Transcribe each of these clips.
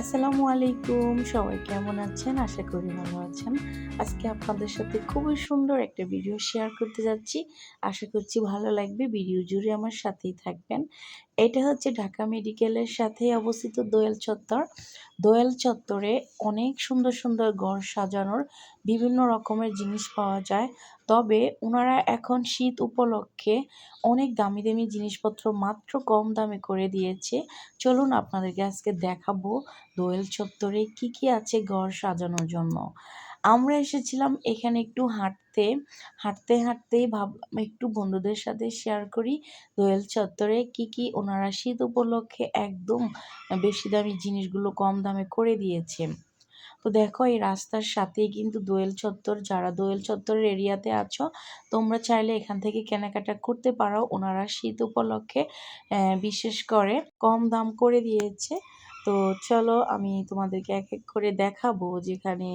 আসসালামু আলাইকুম। সবাই কেমন আছেন? আশা করি ভালো আছেন। আজকে আপনাদের সাথে খুবই সুন্দর একটা ভিডিও শেয়ার করতে যাচ্ছি। আশা করছি ভালো লাগবে। ভিডিও জুড়ে আমার সাথেই থাকবেন। এটা হচ্ছে ঢাকা মেডিকেলের সাথে অবস্থিত দোয়েল চত্বর। দোয়েল চত্বরে অনেক সুন্দর সুন্দর ঘর সাজানোর বিভিন্ন রকমের জিনিস পাওয়া যায়। তবে ওনারা এখন শীত উপলক্ষে অনেক দামি দামি জিনিসপত্র মাত্র কম দামে করে দিয়েছে। চলুন আপনাদেরকে আজকে দেখাবো দোয়েল চত্বরে কি কি আছে ঘর সাজানোর জন্য। আমরা এসেছিলাম এখানে একটু হাঁটতে। হাঁটতে, হাঁটতেই ভাব, একটু বন্ধুদের সাথে শেয়ার করি দোয়েল চত্বরে কি কি ওনারা শীত উপলক্ষে একদম বেশি দামি জিনিসগুলো কম দামে করে দিয়েছে। তো দেখো এই রাস্তার সাথেই কিন্তু দোয়েল চত্বর, যারা দোয়েল চত্বরের এরিয়াতে আছো, তোমরা চাইলে এখান থেকে কেনাকাটা করতে পারো। ওনারা শীত উপলক্ষে বিশেষ করে কম দাম করে দিয়েছে। তো চলো আমি তোমাদেরকে এক এক করে দেখাবো যেখানে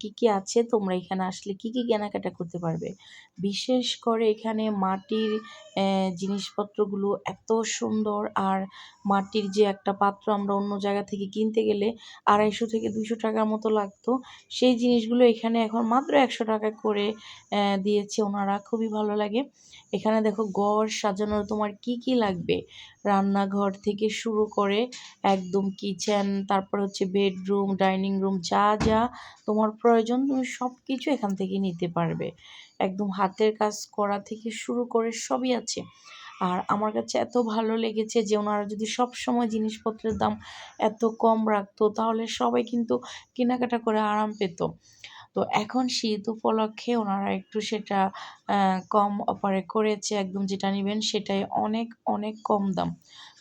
কি কি আছে। তোমরা এখানে আসলে কি কি কেনাকাটা করতে পারবে। বিশেষ করে এখানে মাটির জিনিসপত্রগুলো এত সুন্দর। আর মাটির যে একটা পাত্র আমরা অন্য জায়গা থেকে কিনতে গেলে আড়াইশো থেকে দুশো টাকার মতো লাগতো। সেই জিনিসগুলো এখানে এখন মাত্র একশো টাকা করে দিয়েছে ওনারা। খুবই ভালো লাগে। এখানে দেখো ঘর সাজানোর তোমার কি কি লাগবে? রান্নাঘর থেকে শুরু করে একদম কিচেন তারপর হচ্ছে বেডরুম ডাইনিং রুম যা যা তোমার প্রয়োজন, তুমি সব কিছু এখান থেকে নিতে পারবে। একদম হাতের কাজ করা থেকে শুরু করে সবই আছে। আর আমার কাছে এত ভালো লেগেছে যে ওনারা যদি সব সময় জিনিসপত্রের দাম এত কম রাখতো, তাহলে সবাই কিন্তু কেনাকাটা করে আরাম পেত। তো এখন শীত উপলক্ষে ওনারা একটু সেটা কম অফারে করেছে, একদম যেটা নেবেন সেটাই অনেক অনেক কম দাম।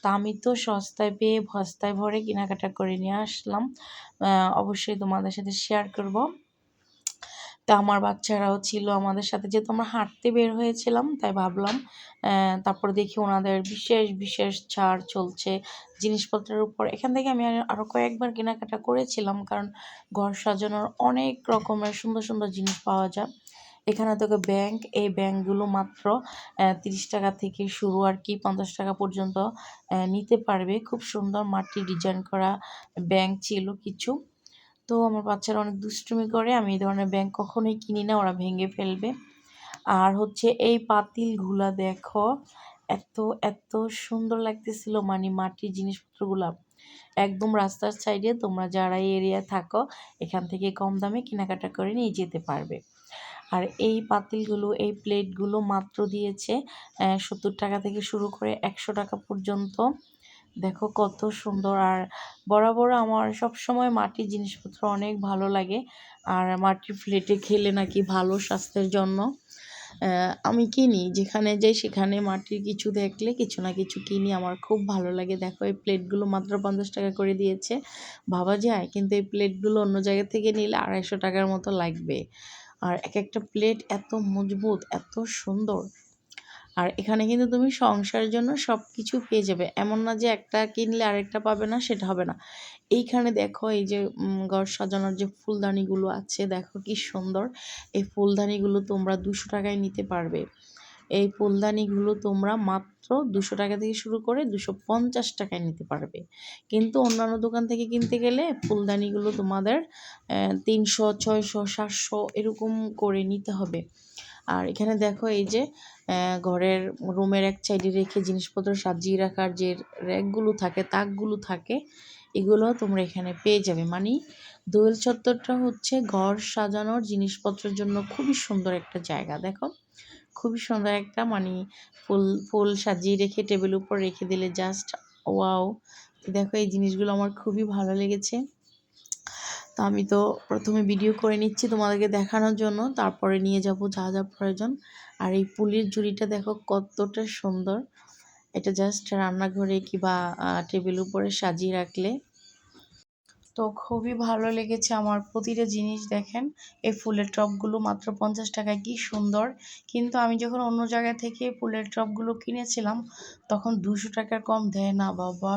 তা আমি তো সস্তায় পেয়ে ভস্তায় ভরে কেনাকাটা করে নিয়ে আসলাম। অবশ্যই তোমাদের সাথে শেয়ার করব। তা আমার বাচ্চারাও ছিল আমাদের সাথে। যেহেতু আমরা হাঁটতে বের হয়েছিলাম, তাই ভাবলাম তারপর দেখি ওনাদের বিশেষ বিশেষ ছাড় চলছে জিনিসপত্রের উপর। এখান থেকে আমি আরও কয়েকবার কেনাকাটা করেছিলাম, কারণ ঘর সাজানোর অনেক রকমের সুন্দর সুন্দর জিনিস পাওয়া যায়। এখানে তোকে ব্যাংক, এই ব্যাংকগুলো মাত্র তিরিশ টাকা থেকে শুরু আর কি, পঞ্চাশ টাকা পর্যন্ত নিতে পারবে। খুব সুন্দর মাটির ডিজাইন করা ব্যাংক ছিল কিছু। তো আমার বাচ্চারা অনেক দুষ্টুমি করে, আমি এই ধরনের ব্যাংক কখনোই কিনি না, ওরা ভেঙে ফেলবে। আর হচ্ছে এই পাতিলগুলা দেখো, এত এত সুন্দর লাগতেছিল মানে মাটির জিনিসপত্রগুলা। একদম রাস্তার সাইডে তোমরা যারা এই এরিয়া থাকো, এখান থেকে কম দামে কেনাকাটা করে নিয়ে যেতে পারবে। আর এই পাতিলগুলো, এই প্লেটগুলো মাত্র দিয়েছে সত্তর টাকা থেকে শুরু করে একশো টাকা পর্যন্ত। দেখো কত সুন্দর। আর বরাবর আমার সব সময় মাটির জিনিসপত্র অনেক ভালো লাগে। আর মাটির প্লেটে খেলে নাকি ভালো স্বাস্থ্যের জন্য। আমি কিনি, যেখানে যাই সেখানে মাটির কিছু দেখলে কিছু না কিছু কিনি। আমার খুব ভালো লাগে। দেখো এই প্লেটগুলো মাত্র পঞ্চাশ টাকা করে দিয়েছে। ভাবা যায়, কিন্তু এই প্লেটগুলো অন্য জায়গা থেকে নিলে আড়াইশো টাকার মতো লাগবে। আর এক একটা প্লেট এত মজবুত, এত সুন্দর। আর এখানে কিন্তু তুমি সংসারের জন্য সব কিছু পেয়ে যাবে। এমন না যে একটা কিনলে আরেকটা পাবে না, সেটা হবে না। এইখানে দেখো এই যে ঘর সাজানোর যে ফুলদানিগুলো আছে, দেখো কি সুন্দর। এই ফুলদানিগুলো তোমরা দুশো টাকায় নিতে পারবে। এই ফুলদানিগুলো তোমরা মাত্র দুশো টাকা থেকে শুরু করে দুশো পঞ্চাশ টাকায় নিতে পারবে। কিন্তু অন্যান্য দোকান থেকে কিনতে গেলে ফুলদানিগুলো তোমাদের তিনশো, ছয়শো, সাতশো এরকম করে নিতে হবে। আর এখানে দেখো এই যে ঘরের রুমের এক সাইডে রেখে জিনিসপত্র সাজিয়ে রাখার যে র্যাকগুলো থাকে, তাকগুলো থাকে, এগুলো তোমরা এখানে পেয়ে যাবে। মানে দোয়েল চত্বরটা হচ্ছে ঘর সাজানোর জিনিসপত্রের জন্য খুবই সুন্দর একটা জায়গা, দেখো। খুবই সুন্দর একটা মানে ফুল ফুল সাজিয়ে রেখে টেবিল উপর রেখে দিলে জাস্ট ওয়াও দেখো এই জিনিসগুলো আমার খুবই ভালো লেগেছে। তো আমি তো প্রথমে ভিডিও করে নিচ্ছি তোমাদেরকে দেখানোর জন্য। তারপরে নিয়ে যাব যা যা প্রয়োজন। আর এই পুলির ঝুড়িটা দেখো কতটা সুন্দর। এটা জাস্ট রান্নাঘরে কিবা টেবিল উপরে সাজিয়ে রাখলে। তো খুবই ভালো লেগেছে আমার প্রতিটা জিনিস দেখেন। এই ফুলের টপগুলো মাত্র পঞ্চাশ টাকায়, কি সুন্দর। কিন্তু আমি যখন অন্য জায়গা থেকে ফুলের টপগুলো কিনেছিলাম, তখন দুশো টাকার কম দেয় না, বাবা।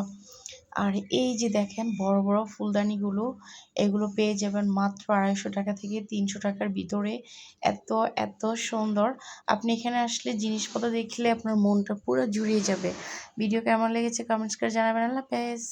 আর এই যে দেখেন বড় বড় ফুলদানিগুলো, এগুলো পেয়ে যাবেন মাত্র আড়াইশো টাকা থেকে তিনশো টাকার ভিতরে। এত এত সুন্দর। আপনি এখানে আসলে জিনিসপত্র দেখলে আপনার মনটা পুরো জুড়িয়ে যাবে। ভিডিও কেমন লেগেছে কমেন্টস করে জানাবেন। আল্লাহ পেস